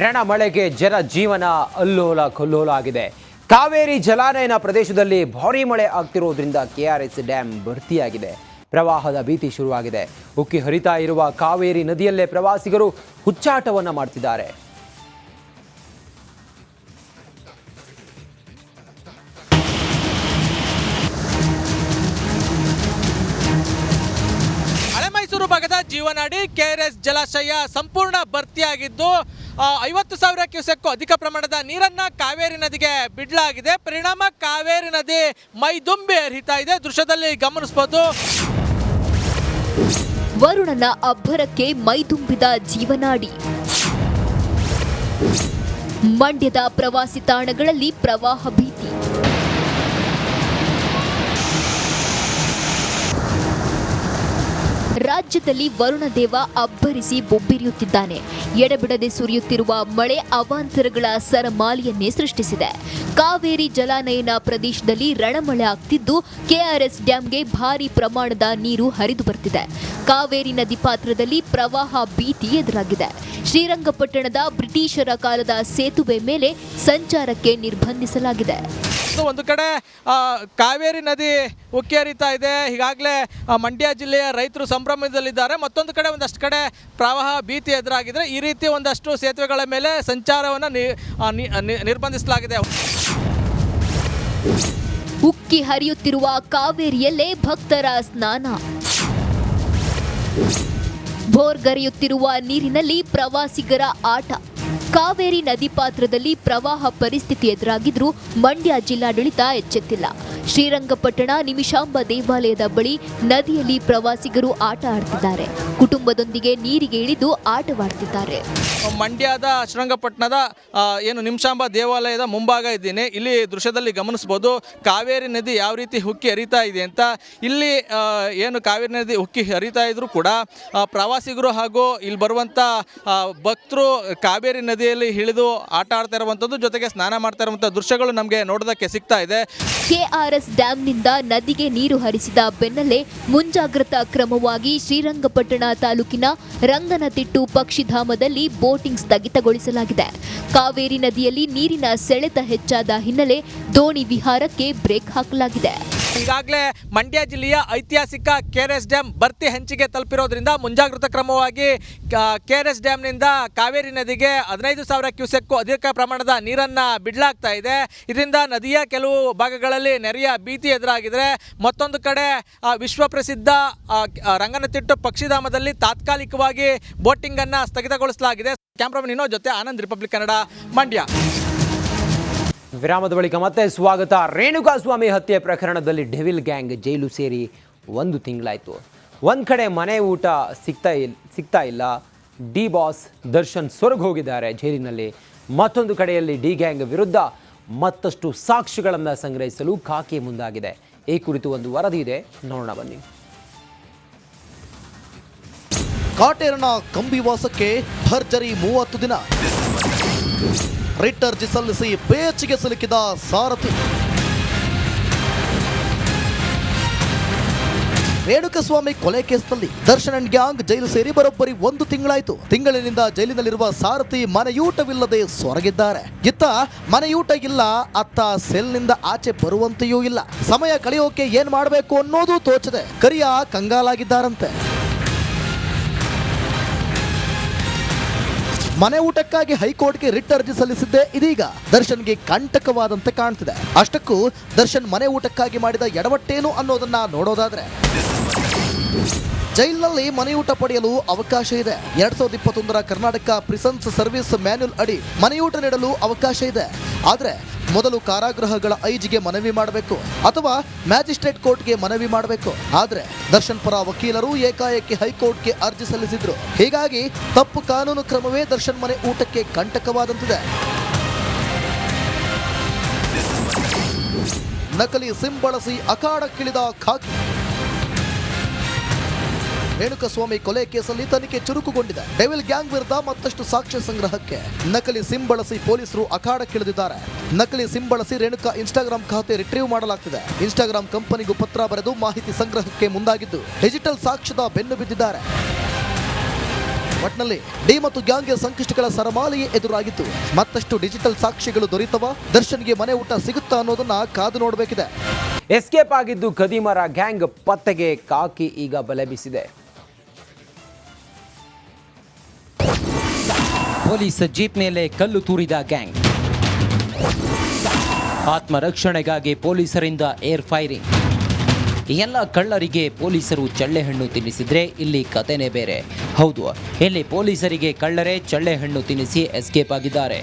ರಣ ಮಳೆಗೆ ಜನ ಜೀವನ ಅಲ್ಲೋಲ ಕಲ್ಲೋಲ ಆಗಿದೆ. ಕಾವೇರಿ ಜಲಾನಯನ ಪ್ರದೇಶದಲ್ಲಿ ಭಾರಿ ಮಳೆ ಆಗ್ತಿರೋದ್ರಿಂದ ಕೆಆರ್ಎಸ್ ಡ್ಯಾಂ ಭರ್ತಿಯಾಗಿದೆ. ಪ್ರವಾಹದ ಭೀತಿ ಶುರುವಾಗಿದೆ. ಉಕ್ಕಿ ಹರಿತಾ ಇರುವ ಕಾವೇರಿ ನದಿಯಲ್ಲೇ ಪ್ರವಾಸಿಗರು ಹುಚ್ಚಾಟವನ್ನು ಮಾಡ್ತಿದ್ದಾರೆ. ಹಳೆಮೈಸೂರು ಭಾಗದ ಜೀವನಾಡಿ ಕೆಆರ್ಎಸ್ ಜಲಾಶಯ ಸಂಪೂರ್ಣ ಭರ್ತಿಯಾಗಿದ್ದು ಐವತ್ತು ಸಾವಿರ ಕ್ಯೂಸೆಕ್ಕು ಅಧಿಕ ಪ್ರಮಾಣದ ನೀರನ್ನ ಕಾವೇರಿ ನದಿಗೆ ಬಿಡಲಾಗಿದೆ. ಪರಿಣಾಮ ಕಾವೇರಿ ನದಿ ಮೈದುಂಬಿ ಹರಿತಾ ಇದೆ. ದೃಶ್ಯದಲ್ಲಿ ಗಮನಿಸಬಹುದು ವರುಣನ ಅಬ್ಬರಕ್ಕೆ ಮೈದುಂಬಿದ ಜೀವನಾಡಿ. ಮಂಡ್ಯದ ಪ್ರವಾಸಿ ತಾಣಗಳಲ್ಲಿ ಪ್ರವಾಹ ಭೀತಿ. ರಾಜ್ಯದಲ್ಲಿ ವರುಣದೇವ ಅಬ್ಬರಿಸಿ ಬೊಬ್ಬಿರಿಯುತ್ತಿದ್ದಾನೆ. ಎಡಬಿಡದೆ ಸುರಿಯುತ್ತಿರುವ ಮಳೆ ಅವಾಂತರಗಳ ಸರಮಾಲಿಯನ್ನೇ ಸೃಷ್ಟಿಸಿದೆ. ಕಾವೇರಿ ಜಲಾನಯನ ಪ್ರದೇಶದಲ್ಲಿ ರಣಮಳೆ ಆಗ್ತಿದ್ದು, ಕೆಆರ್ಎಸ್ ಡ್ಯಾಂಗೆ ಭಾರಿ ಪ್ರಮಾಣದ ನೀರು ಹರಿದು ಬರ್ತಿದೆ. ಕಾವೇರಿ ನದಿ ಪಾತ್ರದಲ್ಲಿ ಪ್ರವಾಹ ಭೀತಿ ಎದುರಾಗಿದೆ. ಶ್ರೀರಂಗಪಟ್ಟಣದ ಬ್ರಿಟಿಷರ ಕಾಲದ ಸೇತುವೆ ಮೇಲೆ ಸಂಚಾರಕ್ಕೆ ನಿರ್ಬಂಧಿಸಲಾಗಿದೆ. ಒಂದು ಕಡೆ ಕಾವೇರಿ ನದಿ ಉಕ್ಕೇರಿತಾ ಇದೆ. ಈಗಾಗಲೇ ಮಂಡ್ಯ ಜಿಲ್ಲೆಯ ರೈತರು ಸಂಭ್ರಮದಲ್ಲಿದ್ದಾರೆ ಮತ್ತೊಂದು ಕಡೆ ಒಂದಷ್ಟು ಕಡೆ ಪ್ರವಾಹ ಭೀತಿ ಎದುರಾಗಿದ್ರೆ ಈ ರೀತಿ ಒಂದಷ್ಟು ಸೇತುವೆಗಳ ಮೇಲೆ ಸಂಚಾರವನ್ನು ನಿರ್ಬಂಧಿಸಲಾಗಿದೆ. ಉಕ್ಕಿ ಹರಿಯುತ್ತಿರುವ ಕಾವೇರಿಯಲ್ಲೇ ಭಕ್ತರ ಸ್ನಾನ. ಭೋರ್ಗರೆಯುತ್ತಿರುವ ನೀರಿನಲ್ಲಿ ಪ್ರವಾಸಿಗರ ಆಟ. ಕಾವೇರಿ ನದಿ ಪಾತ್ರದಲ್ಲಿ ಪ್ರವಾಹ ಪರಿಸ್ಥಿತಿ ಎದುರಾಗಿದ್ರೂ ಮಂಡ್ಯ ಜಿಲ್ಲಾಡಳಿತ ಎಚ್ಚೆತ್ತಿಲ್ಲ. ಶ್ರೀರಂಗಪಟ್ಟಣ ನಿಮಿಷಾಂಬ ದೇವಾಲಯದ ಬಳಿ ನದಿಯಲ್ಲಿ ಪ್ರವಾಸಿಗರು ಆಟ ಆಡ್ತಿದ್ದಾರೆ. ಕುಟುಂಬದೊಂದಿಗೆ ನೀರಿಗೆ ಇಳಿದು ಆಟವಾಡ್ತಿದ್ದಾರೆ. ಮಂಡ್ಯದ ಶ್ರೀರಂಗಪಟ್ಟಣದ ಏನು ನಿಮಿಷಾಂಬ ದೇವಾಲಯದ ಮುಂಭಾಗ ಇದ್ದೀನಿ. ಇಲ್ಲಿ ದೃಶ್ಯದಲ್ಲಿ ಗಮನಿಸಬಹುದು ಕಾವೇರಿ ನದಿ ಯಾವ ರೀತಿ ಹುಕ್ಕಿ ಹರಿತಾ ಇದೆ ಅಂತ. ಇಲ್ಲಿ ಏನು ಕಾವೇರಿ ನದಿ ಹುಕ್ಕಿ ಹರಿತಾ ಇದ್ರು ಕೂಡ ಪ್ರವಾಸಿಗರು ಹಾಗೂ ಇಲ್ಲಿ ಬರುವಂಥ ಭಕ್ತರು ಕಾವೇರಿ ನದಿಯಲ್ಲಿ ಇಳಿದು ಆಟ ಆಡ್ತಾ ಇರುವಂಥದ್ದು ಜೊತೆಗೆ ಸ್ನಾನ ಮಾಡ್ತಾ ಇರುವಂಥ ದೃಶ್ಯಗಳು ನಮಗೆ ನೋಡೋದಕ್ಕೆ ಸಿಗ್ತಾ ಇದೆ. ಕೆಆರ್ಎಸ್ ಡ್ಯಾಂನಿಂದ ನದಿಗೆ ನೀರು ಹರಿಸಿದ ಬೆನ್ನಲ್ಲೇ ಮುಂಜಾಗ್ರತಾ ಕ್ರಮವಾಗಿ ಶ್ರೀರಂಗಪಟ್ಟಣ ತಾಲೂಕಿನ ರಂಗನತಿಟ್ಟು ಪಕ್ಷಿಧಾಮದಲ್ಲಿ ಬೋಟಿಂಗ್ ಸ್ಥಗಿತಗೊಳಿಸಲಾಗಿದೆ. ಕಾವೇರಿ ನದಿಯಲ್ಲಿ ನೀರಿನ ಸೆಳೆತ ಹೆಚ್ಚಾದ ಹಿನ್ನೆಲೆ ದೋಣಿ ವಿಹಾರಕ್ಕೆ ಬ್ರೇಕ್ ಹಾಕಲಾಗಿದೆ. ಈಗಾಗಲೇ ಮಂಡ್ಯ ಜಿಲ್ಲೆಯ ಐತಿಹಾಸಿಕ ಕೆ ಆರ್ ಎಸ್ ಡ್ಯಾಮ್ ಭರ್ತಿ ಹಂಚಿಕೆ ತಲುಪಿರೋದ್ರಿಂದ ಮುಂಜಾಗ್ರತಾ ಕ್ರಮವಾಗಿ ಕೆ ಆರ್ ಎಸ್ ಡ್ಯಾಮ್ನಿಂದ ಕಾವೇರಿ ನದಿಗೆ ಹದಿನೈದು ಸಾವಿರ ಕ್ಯೂಸೆಕ್ಕೂ ಅಧಿಕ ಪ್ರಮಾಣದ ನೀರನ್ನು ಬಿಡಲಾಗ್ತಾ ಇದೆ. ಇದರಿಂದ ನದಿಯ ಕೆಲವು ಭಾಗಗಳಲ್ಲಿ ನೆರೆಯ ಭೀತಿ ಎದುರಾಗಿದ್ರೆ ಮತ್ತೊಂದು ಕಡೆ ವಿಶ್ವ ಪ್ರಸಿದ್ಧ ರಂಗನತಿಟ್ಟು ಪಕ್ಷಿಧಾಮದಲ್ಲಿ ತಾತ್ಕಾಲಿಕವಾಗಿ ಬೋಟಿಂಗನ್ನು ಸ್ಥಗಿತಗೊಳಿಸಲಾಗಿದೆ. ಕ್ಯಾಮ್ರಾಮನ್ ಇನ್ನೋ ಜೊತೆ ಆನಂದ್, ರಿಪಬ್ಲಿಕ್ ಕನ್ನಡ, ಮಂಡ್ಯ. ವಿರಾಮದ ಬಳಿಕ ಮತ್ತೆ ಸ್ವಾಗತ. ರೇಣುಕಾಸ್ವಾಮಿ ಹತ್ಯೆ ಪ್ರಕರಣದಲ್ಲಿ ಡೆವಿಲ್ ಗ್ಯಾಂಗ್ ಜೈಲು ಸೇರಿ ಒಂದು ತಿಂಗಳಾಯಿತು. ಒಂದು ಕಡೆ ಮನೆ ಊಟ ಸಿಗ್ತಾ ಇಲ್, ಸಿಗ್ತಾ ಇಲ್ಲ. ಡಿ ಬಾಸ್ ದರ್ಶನ್ ಸೊರಗ್ ಹೋಗಿದ್ದಾರೆ ಜೈಲಿನಲ್ಲಿ. ಮತ್ತೊಂದು ಕಡೆಯಲ್ಲಿ ಡಿ ಗ್ಯಾಂಗ್ ವಿರುದ್ಧ ಮತ್ತಷ್ಟು ಸಾಕ್ಷಿಗಳನ್ನು ಸಂಗ್ರಹಿಸಲು ಖಾಕಿ ಮುಂದಾಗಿದೆ. ಈ ಕುರಿತು ಒಂದು ವರದಿ ಇದೆ. ನೋಡೋಣ ಬನ್ನಿ. ಕಾಟೇರನ ಕಂಬಿವಾಸಕ್ಕೆ ಭರ್ಜರಿ ಮೂವತ್ತು ದಿನ. ರಿಟ್ ಅರ್ಜಿ ಸಲ್ಲಿಸಿ ಪೇಚಿಗೆ ಸಿಲುಕಿದ ಸಾರಥಿ. ರೇಣುಕಸ್ವಾಮಿ ಕೊಲೆ ಕೇಸ್ನಲ್ಲಿ ದರ್ಶನ್ ಅಂಡ್ ಗ್ಯಾಂಗ್ ಜೈಲು ಸೇರಿ ಬರೋಬ್ಬರಿ ಒಂದು ತಿಂಗಳಾಯ್ತು. ತಿಂಗಳಿನಿಂದ ಜೈಲಿನಲ್ಲಿರುವ ಸಾರಥಿ ಮನೆಯೂಟವಿಲ್ಲದೆ ಸೊರಗಿದ್ದಾರೆ. ಇತ್ತ ಮನೆಯೂಟ ಇಲ್ಲ, ಅತ್ತ ಸೆಲ್ನಿಂದ ಆಚೆ ಬರುವಂತೆಯೂ ಇಲ್ಲ. ಸಮಯ ಕಳೆಯೋಕೆ ಏನ್ ಮಾಡಬೇಕು ಅನ್ನೋದು ತೋಚದೆ ಕರಿಯ ಕಂಗಾಲಾಗಿದ್ದಾರಂತೆ. ಮನೆ ಊಟಕ್ಕಾಗಿ ಹೈಕೋರ್ಟ್ಗೆ ರಿಟ್ ಅರ್ಜಿ ಸಲ್ಲಿಸಿದ್ದೆ ಇದೀಗ. ದರ್ಶನ್ಗೆ ಕಂಟಕವಾದಂತೆ ಕಾಣ್ತಿದೆ. ಅಷ್ಟಕ್ಕೂ ದರ್ಶನ್ ಮನೆ ಊಟಕ್ಕಾಗಿ ಮಾಡಿದ ಎಡವಟ್ಟೇನು ಅನ್ನೋದನ್ನ ನೋಡೋದಾದ್ರೆ. ಜೈಲಿನಲ್ಲಿ ಮನೆಯೂಟ ಪಡೆಯಲು ಅವಕಾಶ ಇದೆ. ಎರಡ್ ಸಾವಿರದ ಇಪ್ಪತ್ತೊಂದರ ಕರ್ನಾಟಕ ಪ್ರಿಸನ್ಸ್ ಸರ್ವಿಸ್ ಮ್ಯಾನ್ಯುಲ್ ಅಡಿ ಮನೆಯೂಟ ನೀಡಲು ಅವಕಾಶ ಇದೆ. ಆದ್ರೆ ಮೊದಲು ಕಾರಾಗೃಹಗಳ ಐಜಿಗೆ ಮನವಿ ಮಾಡಬೇಕು ಅಥವಾ ಮ್ಯಾಜಿಸ್ಟ್ರೇಟ್ ಕೋರ್ಟ್ಗೆ ಮನವಿ ಮಾಡಬೇಕು. ಆದ್ರೆ ದರ್ಶನ್ ಪರ ವಕೀಲರು ಏಕಾಏಕಿ ಹೈಕೋರ್ಟ್ಗೆ ಅರ್ಜಿ ಸಲ್ಲಿಸಿದ್ರು. ಹೀಗಾಗಿ ತಪ್ಪು ಕಾನೂನು ಕ್ರಮವೇ ದರ್ಶನ್ ಮನೆ ಊಟಕ್ಕೆ ಕಂಟಕವಾದಂತಿದೆ. ನಕಲಿ ಸಿಮ್ ಬಳಸಿ ಅಖಾಡಕ್ಕಿಳಿದ ಖಾಕಿ. ರೇಣುಕಸ್ವಾಮಿ ಕೊಲೆ ಕೇಸಲ್ಲಿ ತನಿಖೆ ಚುರುಕುಗೊಂಡಿದೆ. ಡೆವಿಲ್ ಗ್ಯಾಂಗ್ ವಿರುದ್ಧ ಮತ್ತಷ್ಟು ಸಾಕ್ಷ್ಯ ಸಂಗ್ರಹಕ್ಕೆ ನಕಲಿ ಸಿಮ್ ಬಳಸಿ ಪೊಲೀಸರು ಅಖಾಡಕ್ಕಿಳಿದಿದ್ದಾರೆ ನಕಲಿ ಸಿಮ್ ಬಳಸಿ ರೇಣುಕಾ ಇನ್ಸ್ಟಾಗ್ರಾಮ್ ಖಾತೆ ರಿಟ್ರೀವ್ ಮಾಡಲಾಗ್ತಿದೆ. ಇನ್ಸ್ಟಾಗ್ರಾಮ್ ಕಂಪನಿಗೂ ಪತ್ರ ಬರೆದು ಮಾಹಿತಿ ಸಂಗ್ರಹಕ್ಕೆ ಮುಂದಾಗಿದ್ದು ಡಿಜಿಟಲ್ ಸಾಕ್ಷ್ಯದ ಬೆನ್ನು ಬಿದ್ದಿದ್ದಾರೆ. ಒಟ್ನಲ್ಲಿ ಡಿ ಮತ್ತು ಗ್ಯಾಂಗ್ ಸಂಕಷ್ಟಗಳ ಸರಮಾಲೆಯೇ ಎದುರಾಗಿತ್ತು ಮತ್ತಷ್ಟು ಡಿಜಿಟಲ್ ಸಾಕ್ಷಿಗಳು ದೊರೆತವ? ದರ್ಶನ್ಗೆ ಮನೆ ಊಟ ಸಿಗುತ್ತಾ ಅನ್ನೋದನ್ನ ಕಾದು ನೋಡಬೇಕಿದೆ. ಎಸ್ಕೇಪ್ ಆಗಿದ್ದು ಕದೀಮರ ಗ್ಯಾಂಗ್ ಪತ್ತೆಗೆ ಕಾಕಿ ಈಗ ಬಲೆ ಪೊಲೀಸ್ ಜೀಪ್ ಮೇಲೆ ಕಲ್ಲು ತೂರಿದ ಗ್ಯಾಂಗ್. ಆತ್ಮರಕ್ಷಣೆಗಾಗಿ ಪೊಲೀಸರಿಂದ ಏರ್ ಫೈರಿಂಗ್. ಎಲ್ಲ ಕಳ್ಳರಿಗೆ ಪೊಲೀಸರು ಚಳ್ಳೆಹಣ್ಣು ತಿನ್ನಿಸಿದ್ರೆ ಇಲ್ಲಿ ಕತೆನೇ ಬೇರೆ. ಹೌದು, ಇಲ್ಲಿ ಪೊಲೀಸರಿಗೆ ಕಳ್ಳರೇ ಚಳ್ಳೆಹಣ್ಣು ತಿನ್ನಿಸಿ ಎಸ್ಕೇಪ್ ಆಗಿದ್ದಾರೆ.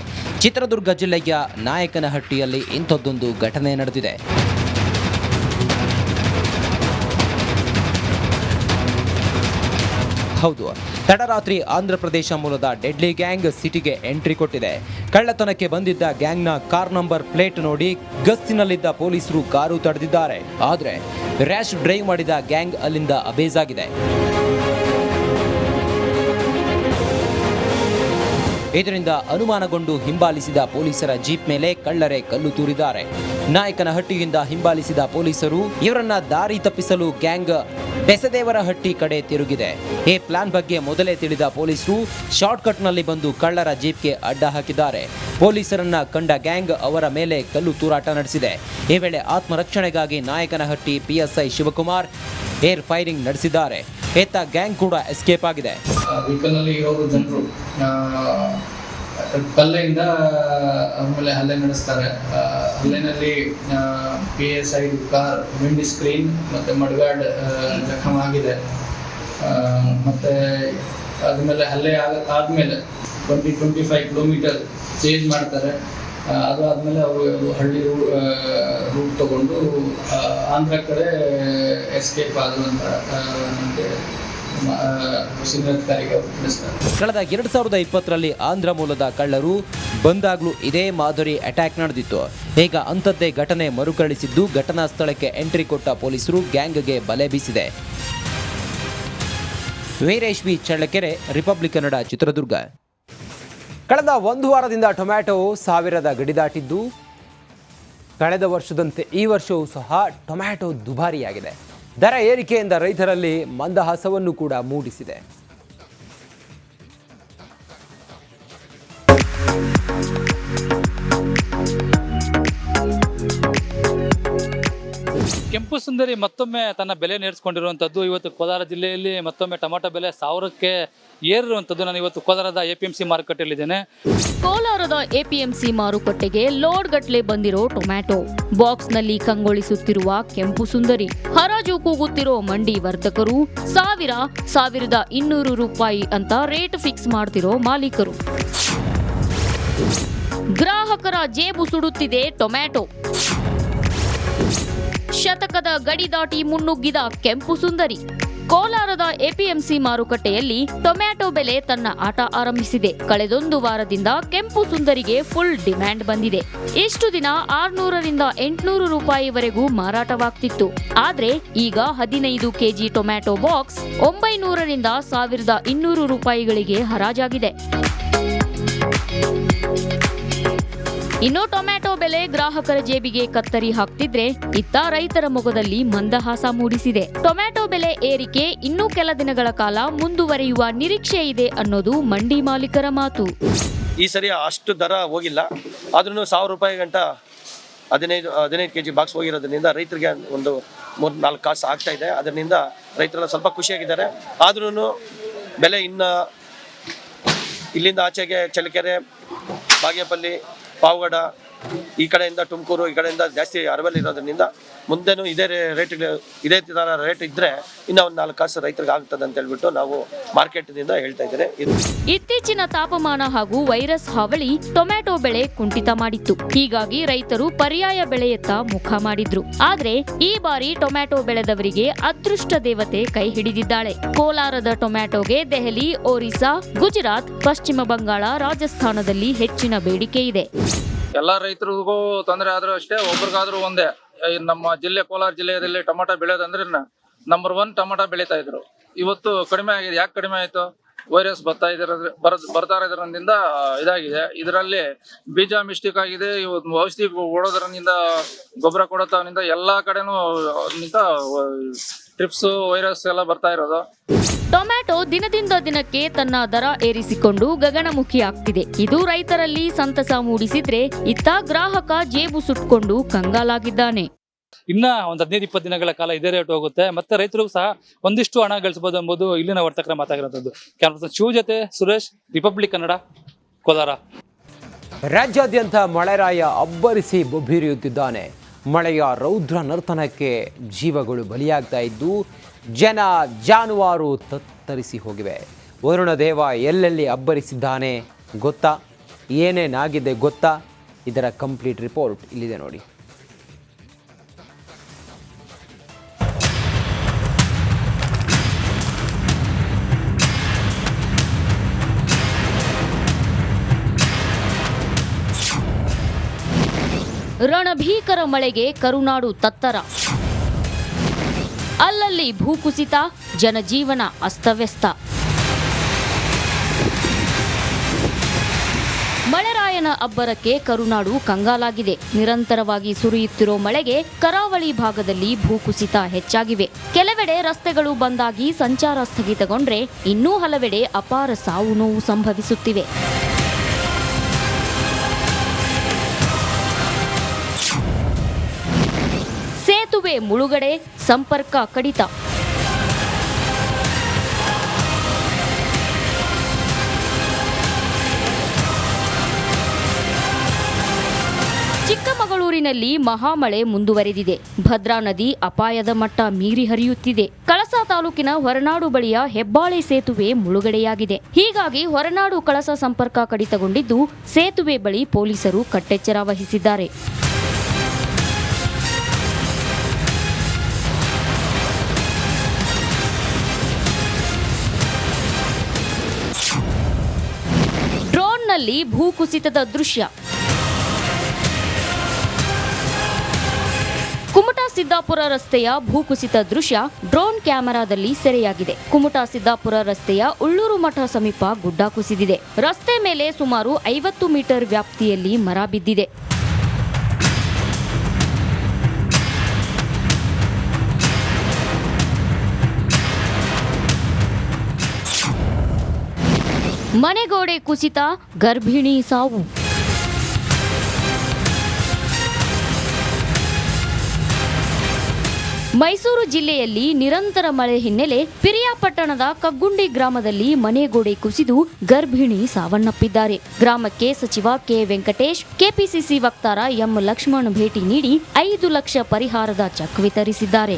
ಚಿತ್ರದುರ್ಗ ಜಿಲ್ಲೆಯ ನಾಯಕನಹಟ್ಟಿಯಲ್ಲಿ ಇಂಥದ್ದೊಂದು ಘಟನೆ ನಡೆದಿದೆ. ಹೌದು. ತಡರಾತ್ರಿ ಆಂಧ್ರಪ್ರದೇಶ ಮೂಲದ ಡೆಡ್ಲಿ ಗ್ಯಾಂಗ್ ಸಿಟಿಗೆ ಎಂಟ್ರಿ ಕೊಟ್ಟಿದೆ. ಕಳ್ಳತನಕ್ಕೆ ಬಂದಿದ್ದ ಗ್ಯಾಂಗ್ನ ಕಾರ್ ನಂಬರ್ ಪ್ಲೇಟ್ ನೋಡಿ ಗಸ್ತಿನಲ್ಲಿದ್ದ ಪೊಲೀಸರು ಕಾರು ತಡೆದಿದ್ದಾರೆ. ಆದರೆ ರ್ಯಾಶ್ ಡ್ರೈವ್ ಮಾಡಿದ ಗ್ಯಾಂಗ್ ಅಲ್ಲಿಂದ ಅಬೇಜ್ ಆಗಿದೆ. ಇದರಿಂದ ಅನುಮಾನಗೊಂಡು ಹಿಂಬಾಲಿಸಿದ ಪೊಲೀಸರ ಜೀಪ್ ಮೇಲೆ ಕಳ್ಳರೆ ಕಲ್ಲು ತೂರಿದ್ದಾರೆ. ನಾಯಕನಹಟ್ಟಿಯಿಂದ ಹಿಂಬಾಲಿಸಿದ ಪೊಲೀಸರು ಇವರನ್ನ ದಾರಿ ತಪ್ಪಿಸಲು ಗ್ಯಾಂಗ್ ಬೆಸದೇವರಹಟ್ಟಿ ಕಡೆ ತಿರುಗಿದೆ. ಈ ಪ್ಲಾನ್ ಬಗ್ಗೆ ಮೊದಲೇ ತಿಳಿದ ಪೊಲೀಸರು ಶಾರ್ಟ್ಕಟ್ನಲ್ಲಿ ಬಂದು ಕಳ್ಳರ ಜೀಪ್ಗೆ ಅಡ್ಡ ಹಾಕಿದ್ದಾರೆ. ಪೊಲೀಸರನ್ನ ಕಂಡ ಗ್ಯಾಂಗ್ ಅವರ ಮೇಲೆ ಕಲ್ಲು ತೂರಾಟ ನಡೆಸಿದೆ. ಈ ವೇಳೆ ಆತ್ಮರಕ್ಷಣೆಗಾಗಿ Nayakanahatti PSI Shivakumar air firing ನಡೆಸಿದ್ದಾರೆ. ಏತ ಗ್ಯಾಂಗ್ ಕೂಡ ಎಸ್ಕೇಪ್ ಆಗಿದೆ. ಕಲ್ಲೆಯಿಂದ ಆಮೇಲೆ ಹಲ್ಲೆ ನಡೆಸ್ತಾರೆ. ಹಲ್ಲೆನಲ್ಲಿ P S I car, windscreen ಮತ್ತೆ ಮಡ್ಗಾಡ್ ಜಖಮ್ ಆಗಿದೆ. ಮತ್ತು ಅದ್ಮೇಲೆ ಹಲ್ಲೆ ಆದ್ಮೇಲೆ twenty twenty five kilometre change ಮಾಡ್ತಾರೆ ಅದು ಆದಮೇಲೆ ಅವರು ಹಳ್ಳಿ ರೂಟ್ ತಗೊಂಡು ಆಂಧ್ರ ಕಡೆ ಎಸ್ಕೇಪ್ ಆದ ನಂತರ ನಮಗೆ ಕಳೆದ ಎರಡ್ ಸಾವಿರದ ಇಪ್ಪತ್ತರಲ್ಲಿ ಆಂಧ್ರ ಮೂಲದ ಕಳ್ಳರು ಬಂದಾಗ್ಲೂ ಇದೇ ಮಾದರಿ ಅಟ್ಯಾಕ್ ನಡೆದಿತ್ತು. ಈಗ ಅಂಥದ್ದೇ ಘಟನೆ ಮರುಕಳಿಸಿದ್ದು ಘಟನಾ ಸ್ಥಳಕ್ಕೆ ಎಂಟ್ರಿ ಕೊಟ್ಟ ಪೊಲೀಸರು ಗ್ಯಾಂಗ್ಗೆ ಬಲೆ ಬೀಸಿದೆ. Veeresh B Challakere Republic Kannada Chitradurga. ಕಳೆದ ಒಂದು ವಾರದಿಂದ ಟೊಮ್ಯಾಟೊ ಸಾವಿರದ ಗಡಿ ದಾಟಿದ್ದು, ಕಳೆದ ವರ್ಷದಂತೆ ಈ ವರ್ಷವೂ ಸಹ ಟೊಮ್ಯಾಟೊ ದುಬಾರಿಯಾಗಿದೆ. ದರ ಏರಿಕೆಯಿಂದ ರೈತರಲ್ಲಿ ಮಂದಹಾಸವನ್ನು ಕೂಡ ಮೂಡಿಸಿದೆ. ಕೆಂಪು ಸುಂದರಿ ಮತ್ತೊಮ್ಮೆ ತನ್ನ ಬೆಲೆ ನೇರಿಸಿಕೊಂಡಿರುವಂಥದ್ದು. ಇವತ್ತು ಕೋಲಾರ ಜಿಲ್ಲೆಯಲ್ಲಿ ಮತ್ತೊಮ್ಮೆ ಟೊಮಾಟೊ ಬೆಲೆ ಸಾವಿರಕ್ಕೆ ಏರಿರುವಂಥದ್ದು. ನಾನು ಇವತ್ತು ಕೋಲಾರದ ಎ ಪಿ ಎಂ ಸಿ ಮಾರುಕಟ್ಟೆಯಲ್ಲಿದ್ದೇನೆ. ಕೋಲಾರದ ಎಪಿಎಂಸಿ ಮಾರುಕಟ್ಟೆಗೆ ಲೋಡ್ ಗಟ್ಲೆ ಬಂದಿರೋ ಟೊಮ್ಯಾಟೊ. ಬಾಕ್ಸ್ನಲ್ಲಿ ಕಂಗೊಳಿಸುತ್ತಿರುವ ಕೆಂಪು ಸುಂದರಿ, ಹರಾಜು ಕೂಗುತ್ತಿರೋ ಮಂಡಿ ವರ್ತಕರು ಸಾವಿರ, ಸಾವಿರದ ಇನ್ನೂರು ರೂಪಾಯಿ ಅಂತ ರೇಟ್ ಫಿಕ್ಸ್ ಮಾಡ್ತಿರೋ ಮಾಲೀಕರು. ಗ್ರಾಹಕರ ಜೇಬು ಸುಡುತ್ತಿದೆ ಟೊಮ್ಯಾಟೊ. ಶತಕದ ಗಡಿ ದಾಟಿ ಮುನ್ನುಗ್ಗಿದ ಕೆಂಪು ಸುಂದರಿ. ಕೋಲಾರದ ಎಪಿಎಂಸಿ ಮಾರುಕಟ್ಟೆಯಲ್ಲಿ ಟೊಮ್ಯಾಟೊ ಬೆಲೆ ತನ್ನ ಆಟ ಆರಂಭಿಸಿದೆ. ಕಳೆದೊಂದು ವಾರದಿಂದ ಕೆಂಪು ಸುಂದರಿಗೆ ಫುಲ್ ಡಿಮ್ಯಾಂಡ್ ಬಂದಿದೆ. ಇಷ್ಟು ದಿನ ಆರ್ನೂರರಿಂದ ಎಂಟುನೂರು ರೂಪಾಯಿವರೆಗೂ ಮಾರಾಟವಾಗ್ತಿತ್ತು. ಆದ್ರೆ ಈಗ ಹದಿನೈದು ಕೆಜಿ ಟೊಮ್ಯಾಟೊ ಬಾಕ್ಸ್ ಒಂಬೈನೂರರಿಂದ ಸಾವಿರದ ಇನ್ನೂರು ರೂಪಾಯಿಗಳಿಗೆ ಹರಾಜಾಗಿದೆ. ಇನ್ನು ಟೊಮ್ಯಾಟೊ ಬೆಲೆ ಗ್ರಾಹಕರ ಜೇಬಿಗೆ ಕತ್ತರಿ ಹಾಕ್ತಿದ್ರೆ ಇತ್ತ ರೈತರ ಮೊಗದಲ್ಲಿ ಮಂದಹಾಸ ಮೂಡಿಸಿದೆ. ಟೊಮ್ಯಾಟೊ ಬೆಲೆ ಏರಿಕೆ ಇನ್ನೂ ಕೆಲ ದಿನಗಳ ಕಾಲ ಮುಂದುವರಿಯುವ ನಿರೀಕ್ಷೆ ಇದೆ ಅನ್ನೋದು ಮಂಡಿ ಮಾಲೀಕರ ಮಾತು. ಈ ಸರಿ ಅಷ್ಟು ದರ ಹೋಗಿಲ್ಲ. ಆದ್ರೂ ಸಾವಿರ ರೂಪಾಯಿ ಗಂಟ ಹದಿನೈದು ಹದಿನೈದು ಕೆ ಜಿ ಬಾಕ್ಸ್ ಹೋಗಿರೋದ್ರಿಂದ ರೈತರಿಗೆ ಒಂದು ಮೂರು ನಾಲ್ಕು ಕಾಸು ಆಗ್ತಾ ಇದೆ. ಅದರಿಂದ ರೈತರೆಲ್ಲ ಸ್ವಲ್ಪ ಖುಷಿಯಾಗಿದ್ದಾರೆ. ಆದ್ರೂ ಬೆಲೆ ಇನ್ನು ಇಲ್ಲಿಂದ ಆಚೆಗೆ ಚಳ್ಳಕೆರೆ, ಬಾಗೇಪಲ್ಲಿ पावगडा ಈ ಕಡೆಯಿಂದ ತುಮಕೂರು, ಈ ಕಡೆಯಿಂದ ಜಾಸ್ತಿ ಅರವಲ್ ಇರೋದ್ರಿಂದ ಮುಂದೆನೂ ಇದೇ ರೇಟ್ ಇದೇ ಥರ ರೇಟ್ ಇದ್ರೆ ಇನ್ನೂ ಒಂದು ನಾಲ್ಕು ಕಾಸು ರೈತರಿಗೆ ಆಗ್ತದೆ ಅಂತ ಹೇಳ್ಬಿಟ್ಟು ನಾವು ಮಾರ್ಕೆಟ್ನಿಂದ ಹೇಳ್ತಾ ಇದ್ದೇನೆ. ಇತ್ತೀಚಿನ ತಾಪಮಾನ ಹಾಗೂ ವೈರಸ್ ಹಾವಳಿ ಟೊಮ್ಯಾಟೊ ಬೆಳೆ ಕುಂಠಿತ ಮಾಡಿತ್ತು. ಹೀಗಾಗಿ ರೈತರು ಪರ್ಯಾಯ ಬೆಳೆಯತ್ತ ಮುಖ ಮಾಡಿದ್ರು. ಆದ್ರೆ ಈ ಬಾರಿ ಟೊಮ್ಯಾಟೊ ಬೆಳೆದವರಿಗೆ ಅದೃಷ್ಟ ದೇವತೆ ಕೈ ಹಿಡಿದಿದ್ದಾಳೆ. ಕೋಲಾರದ ಟೊಮ್ಯಾಟೊಗೆ ದೆಹಲಿ, ಒರಿಸ್ಸಾ, ಗುಜರಾತ್, ಪಶ್ಚಿಮ ಬಂಗಾಳ, ರಾಜಸ್ಥಾನದಲ್ಲಿ ಹೆಚ್ಚಿನ ಬೇಡಿಕೆ ಇದೆ. ಎಲ್ಲ ರೈತರಿಗೂ ತೊಂದರೆ ಆದ್ರೂ ಅಷ್ಟೇ, ಒಬ್ರಿಗಾದ್ರೂ ಒಂದೇ. ನಮ್ಮ ಜಿಲ್ಲೆ, ಕೋಲಾರ ಜಿಲ್ಲೆಯಲ್ಲಿ ಟೊಮಾಟೊ ಬೆಳೆಯೋದಂದ್ರೆ ನಂಬರ್ ಒನ್ ಟೊಮಾಟೊ ಬೆಳೀತಾ ಇದ್ರು. ಇವತ್ತು ಕಡಿಮೆ ಆಗಿದೆ. ಯಾಕೆ ಕಡಿಮೆ ಆಯ್ತು? ವೈರಸ್ ಬರ್ತಾ ಇದ್ರ ಬರ, ಬರ್ತಾ ಇರೋದ್ರಿಂದ ಇದಾಗಿದೆ. ಇದರಲ್ಲಿ ಬೀಜ ಮಿಸ್ಟೇಕ್ ಆಗಿದೆ. ಇವತ್ತು ಔಷಧಿ ಹೊಡೋದ್ರಿಂದ ಗೊಬ್ಬರ ಕೊಡೋದ್ರಿಂದ ಎಲ್ಲಾ ಕಡೆನೂ ಟ್ರಿಪ್ಸ್ ವೈರಸ್ ಎಲ್ಲ ಬರ್ತಾ ಇರೋದು. ಟೊಮ್ಯಾಟೊ ದಿನದಿಂದ ದಿನಕ್ಕೆ ತನ್ನ ದರ ಏರಿಸಿಕೊಂಡು ಗಗನಮುಖಿ ಆಗ್ತಿದೆ. ಇದು ರೈತರಲ್ಲಿ ಸಂತಸ ಮೂಡಿಸಿದ್ರೆ ಇತ್ತ ಗ್ರಾಹಕ ಜೇಬು ಸುಟ್ಕೊಂಡು ಕಂಗಾಲಾಗಿದ್ದಾನೆ. ಇನ್ನ ಒಂದ್ ಹದಿನೈದು ಇಪ್ಪತ್ತು ದಿನಗಳ ಕಾಲ ಇದೇ ರೇಟ್ ಹೋಗುತ್ತೆ. ಮತ್ತೆ ರೈತರು ಸಹ ಒಂದಿಷ್ಟು ಹಣ ಗಳಿಸಬಹುದು ಎಂಬುದು ಇಲ್ಲಿನ ವರ್ತಕರ ಮಾತಾಗಿರುವಂತದ್ದು ಕ್ಯಾಮ್ರಾ ಶಿವ ಜೊತೆ ಸುರೇಶ್ ರಿಪಬ್ಲಿಕ್ ಕನ್ನಡ ಕೋಲಾರ. ರಾಜ್ಯಾದ್ಯಂತ ಮಳೆರಾಯ ಅಬ್ಬರಿಸಿ ಬೊಬ್ಬಿರಿಯುತ್ತಿದ್ದಾನೆ. ಮಳೆಯ ರೌದ್ರ ನರ್ತನಕ್ಕೆ ಜೀವಗಳು ಬಲಿಯಾಗ್ತಾ ಇದ್ದು, ಜನ ಜಾನುವಾರು ತತ್ತರಿಸಿ ಹೋಗಿವೆ. ವರುಣ ದೇವ ಎಲ್ಲೆಲ್ಲಿ ಅಬ್ಬರಿಸಿದ್ದಾನೆ ಗೊತ್ತಾ? ಏನೇನಾಗಿದೆ ಗೊತ್ತಾ? ಇದರ ಕಂಪ್ಲೀಟ್ ರಿಪೋರ್ಟ್ ಇಲ್ಲಿದೆ ನೋಡಿ. ರಣಭೀಕರ ಮಳೆಗೆ ಕರುನಾಡು ತತ್ತರ. ಅಲ್ಲಲ್ಲಿ ಭೂಕುಸಿತ, ಜನಜೀವನ ಅಸ್ತವ್ಯಸ್ತ. ಮಳೆರಾಯನ ಅಬ್ಬರಕ್ಕೆ ಕರುನಾಡು ಕಂಗಾಲಾಗಿದೆ. ನಿರಂತರವಾಗಿ ಸುರಿಯುತ್ತಿರೋ ಮಳೆಗೆ ಕರಾವಳಿ ಭಾಗದಲ್ಲಿ ಭೂಕುಸಿತ ಹೆಚ್ಚಾಗಿವೆ. ಕೆಲವೆಡೆ ರಸ್ತೆಗಳು ಬಂದಾಗಿ ಸಂಚಾರ ಸ್ಥಗಿತಗೊಂಡ್ರೆ ಇನ್ನೂ ಹಲವೆಡೆ ಅಪಾರ ಸಾವು ನೋವು ಸಂಭವಿಸುತ್ತಿವೆ. ಸೇತುವೆ ಮುಳುಗಡೆ ಸಂಪರ್ಕ ಕಡಿತ. ಚಿಕ್ಕಮಗಳೂರಿನಲ್ಲಿ ಮಹಾಮಳೆ ಮುಂದುವರೆದಿದೆ. ಭದ್ರಾ ನದಿ ಅಪಾಯದ ಮಟ್ಟ ಮೀರಿ ಹರಿಯುತ್ತಿದೆ. ಕಳಸ ತಾಲೂಕಿನ ಹೊರನಾಡು ಬಳಿಯ ಹೆಬ್ಬಾಳೆ ಸೇತುವೆ ಮುಳುಗಡೆಯಾಗಿದೆ. ಹೀಗಾಗಿ ಹೊರನಾಡು ಕಳಸ ಸಂಪರ್ಕ ಕಡಿತಗೊಂಡಿದ್ದು ಸೇತುವೆ ಬಳಿ ಪೊಲೀಸರು ಕಟ್ಟೆಚ್ಚರ ವಹಿಸಿದ್ದಾರೆ. ಡ್ರೋನ್ನಲ್ಲಿ ಭೂಕುಸಿತದ ದೃಶ್ಯ. ಕುಮಟಾ ಸಿದ್ದಾಪುರ ರಸ್ತೆಯ ಭೂಕುಸಿತ ದೃಶ್ಯ ಡ್ರೋನ್ ಕ್ಯಾಮೆರಾದಲ್ಲಿ ಸೆರೆಯಾಗಿದೆ. ಕುಮಟಾ ಸಿದ್ದಾಪುರ ರಸ್ತೆಯ ಉಳ್ಳೂರು ಮಠ ಸಮೀಪ ಗುಡ್ಡ ಕುಸಿದಿದೆ. ರಸ್ತೆ ಮೇಲೆ ಸುಮಾರು ಐವತ್ತು ಮೀಟರ್ ವ್ಯಾಪ್ತಿಯಲ್ಲಿ ಮರ ಬಿದ್ದಿದೆ. ಮನೆಗೋಡೆ ಕುಸಿತ, ಗರ್ಭಿಣಿ ಸಾವು. ಮೈಸೂರು ಜಿಲ್ಲೆಯಲ್ಲಿ ನಿರಂತರ ಮಳೆ ಹಿನ್ನೆಲೆ ಪಿರಿಯಾಪಟ್ಟಣದ ಕಗ್ಗುಂಡಿ ಗ್ರಾಮದಲ್ಲಿ ಮನೆಗೋಡೆ ಕುಸಿದು ಗರ್ಭಿಣಿ ಸಾವನ್ನಪ್ಪಿದ್ದಾರೆ. ಗ್ರಾಮಕ್ಕೆ ಸಚಿವ ಕೆ. ವೆಂಕಟೇಶ್, ಕೆಪಿಸಿಸಿ ವಕ್ತಾರ ಎಂ. ಲಕ್ಷ್ಮಣ್ ಭೇಟಿ ನೀಡಿ ಐದು ಲಕ್ಷ ಪರಿಹಾರದ ಚೆಕ್ ವಿತರಿಸಿದ್ದಾರೆ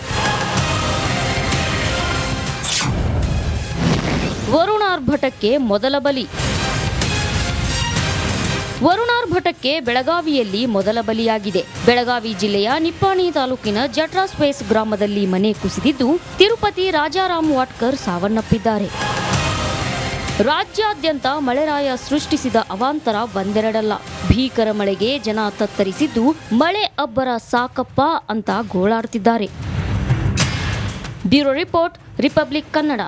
ವರುಣಾರ್ಭಟಕ್ಕೆ ಮೊದಲ ಬಲಿ. ವರುಣಾರ್ಭಟಕ್ಕೆ ಬೆಳಗಾವಿಯಲ್ಲಿ ಮೊದಲ ಬಲಿಯಾಗಿದೆ. ಬೆಳಗಾವಿ ಜಿಲ್ಲೆಯ ನಿಪ್ಪಾಣಿ ತಾಲೂಕಿನ ಜಟ್ರಾ ಸ್ಪೇಸ್ ಗ್ರಾಮದಲ್ಲಿ ಮನೆ ಕುಸಿದಿದ್ದು ತಿರುಪತಿ ರಾಜಾರಾಮ್ ವಾಟ್ಕರ್ ಸಾವನ್ನಪ್ಪಿದ್ದಾರೆ. ರಾಜ್ಯಾದ್ಯಂತ ಮಳೆರಾಯ ಸೃಷ್ಟಿಸಿದ ಅವಾಂತರ ಒಂದೆರಡಲ್ಲ. ಭೀಕರ ಮಳೆಗೆ ಜನ ತತ್ತರಿಸಿದ್ದು ಮಳೆ ಅಬ್ಬರ ಸಾಕಪ್ಪ ಅಂತ ಗೋಳಾಡ್ತಿದ್ದಾರೆ. Bureau report, Republic Kannada.